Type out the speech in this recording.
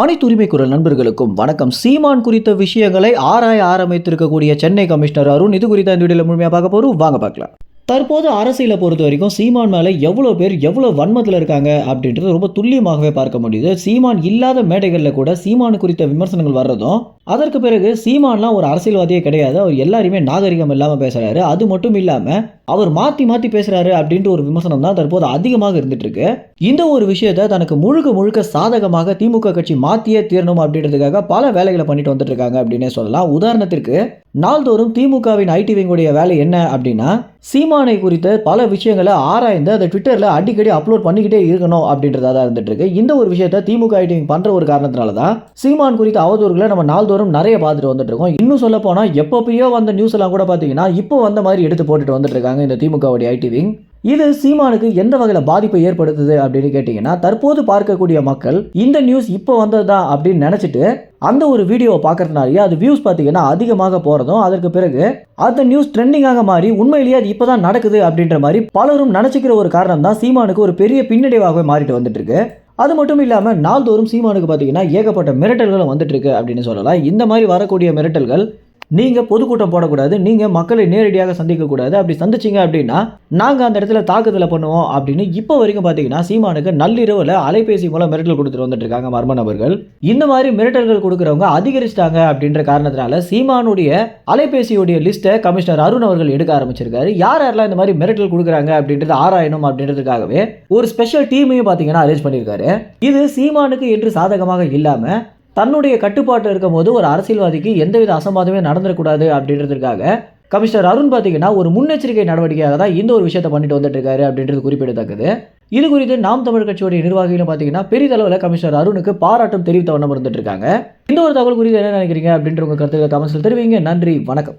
அனைத்து உரிமை குரல் நண்பர்களுக்கும் வணக்கம். சீமான் குறித்த விஷயங்களை ஆராய ஆரம்பித்திருக்கக்கூடிய சென்னை கமிஷனர் அருண் இது குறித்த இந்த வீடியோவில் முழுமையாக பார்க்க போகிறோம் வாங்க பார்க்கலாம். தற்போது அரசியலை பொறுத்த வரைக்கும் சீமான் மேலே எவ்வளோ பேர் எவ்வளோ வன்மத்தில் இருக்காங்க அப்படின்றது ரொம்ப துல்லியமாகவே பார்க்க முடியுது. சீமான் இல்லாத மேடைகளில் கூட சீமான் குறித்த விமர்சனங்கள் வர்றதும் அதற்கு பிறகு சீமான்லாம் ஒரு அரசியல்வாதியே கிடையாது. அவர் எல்லாருமே நாகரிகம் இல்லாமல் பேசுகிறாரு அது மட்டும் இல்லாமல் அவர் மாற்றி மாற்றி பேசுகிறாரு அப்படின்ற ஒரு விமர்சனம் தான் தற்போது அதிகமாக இருந்துட்டு இருக்கு இந்த ஒரு விஷயத்தை தனக்கு முழுக்க முழுக்க சாதகமாக திமுக கட்சி மாற்றியே தீரணும் அப்படின்றதுக்காக பல வேலைகளை பண்ணிட்டு வந்துட்டு இருக்காங்க அப்படின்னே சொல்லலாம். உதாரணத்திற்கு நாள்தோறும் திமுகவின் ஐடி விங்குடைய வேலை என்ன அப்படின்னா சீமானை குறித்த பல விஷயங்களை ஆராய்ந்து அதை ட்விட்டரில் அடிக்கடி அப்லோட் பண்ணிக்கிட்டே இருக்கணும் அப்படின்றதா தான் இருந்துட்டு இருக்கு. இந்த ஒரு விஷயத்தை திமுக ஐடி விங் ஒரு காரணத்தினால தான் சீமான் குறித்த அவதூறுகளை நம்ம நாள்தோறும் நிறைய பார்த்துட்டு வந்துட்டு இருக்கோம். இன்னும் சொல்ல போனால் எப்பப்பயோ வந்த நியூஸ் எல்லாம் கூட பார்த்தீங்கன்னா இப்போ வந்த மாதிரி எடுத்து போட்டுட்டு வந்துட்டு இருக்காங்க இந்த திமுகவுடைய ஐடி விங். இது சீமானுக்கு எந்த வகையில் பாதிப்பை ஏற்படுத்துது அப்படின்னு கேட்டிங்கன்னா தற்போது பார்க்கக்கூடிய மக்கள் இந்த நியூஸ் இப்போ வந்தது தான் அப்படின்னு நினச்சிட்டு அந்த ஒரு வீடியோவை பார்க்குறதுனாலேயே அது வியூஸ் பார்த்தீங்கன்னா அதிகமாக போகிறதும் அதற்கு பிறகு அந்த நியூஸ் ட்ரெண்டிங்காக மாறி உண்மையிலேயே அது இப்போ தான் நடக்குது அப்படின்ற மாதிரி பலரும் நினச்சிக்கிற ஒரு காரணம் தான் சீமானுக்கு ஒரு பெரிய பின்னடைவாகவே மாறிட்டு வந்துட்டு இருக்கு அது மட்டும் இல்லாமல் நாள்தோறும் சீமானுக்கு பார்த்தீங்கன்னா ஏகப்பட்ட மிரட்டல்களும் வந்துட்டு இருக்கு அப்படின்னு சொல்லலாம். இந்த மாதிரி வரக்கூடிய மிரட்டல்கள் நீங்கள் பொதுக்கூட்டம் போடக்கூடாது நீங்கள் மக்களை நேரடியாக சந்திக்கக்கூடாது. அப்படி சந்திச்சிங்க அப்படின்னா நாங்கள் அந்த இடத்துல தாக்குதலை பண்ணுவோம் அப்படின்னு இப்போ வரைக்கும் பார்த்தீங்கன்னா சீமானுக்கு நள்ளிரவில் அலைபேசி மூலம் மிரட்டல் கொடுத்துட்டு வந்துட்டு இருக்காங்க மர்ம நபர்கள். இந்த மாதிரி மிரட்டல்கள் கொடுக்குறவங்க அதிகரிச்சிட்டாங்க அப்படின்ற காரணத்தினால சீமானுடைய அலைபேசியுடைய லிஸ்ட்டை கமிஷனர் அருண் அவர்கள் எடுக்க ஆரம்பிச்சிருக்காரு. யார் யாரெல்லாம் இந்த மாதிரி மிரட்டல் கொடுக்குறாங்க அப்படின்றது ஆராயணும் அப்படின்றதுக்காகவே ஒரு ஸ்பெஷல் டீமையும் பார்த்தீங்கன்னா அரேஞ்ச் பண்ணியிருக்காரு இது சீமானுக்கு என்று சாதகமாக இல்லாமல் தன்னுடைய கட்டுப்பாட்டில் இருக்கும் போது ஒரு அரசியல்வாதிக்கு எந்தவித அசம்பாதமே நடந்துடக்கூடாது அப்படின்றதுக்காக கமிஷனர் அருண் பார்த்தீங்கன்னா ஒரு முன்னெச்சரிக்கை நடவடிக்கையாக தான் இந்த ஒரு விஷயத்தை பண்ணிட்டு வந்துட்டு இருக்காரு அப்படின்றது குறிப்பிடத்தக்கது. இது குறித்து நாம் தமிழ் கட்சியுடைய நிர்வாகிகளும் பார்த்தீங்கன்னா பெரிதளவில் கமிஷனர் அருணுக்கு பாராட்டும் தெரிவித்த வண்ணம் இருந்துட்டு இருக்காங்க. இந்த ஒரு தகவல் குறித்து என்ன நினைக்கிறீங்க அப்படின்ற உங்கள் கருத்துக்களை கமெண்ட்ஸில் தெரிவிங்க. நன்றி. வணக்கம்.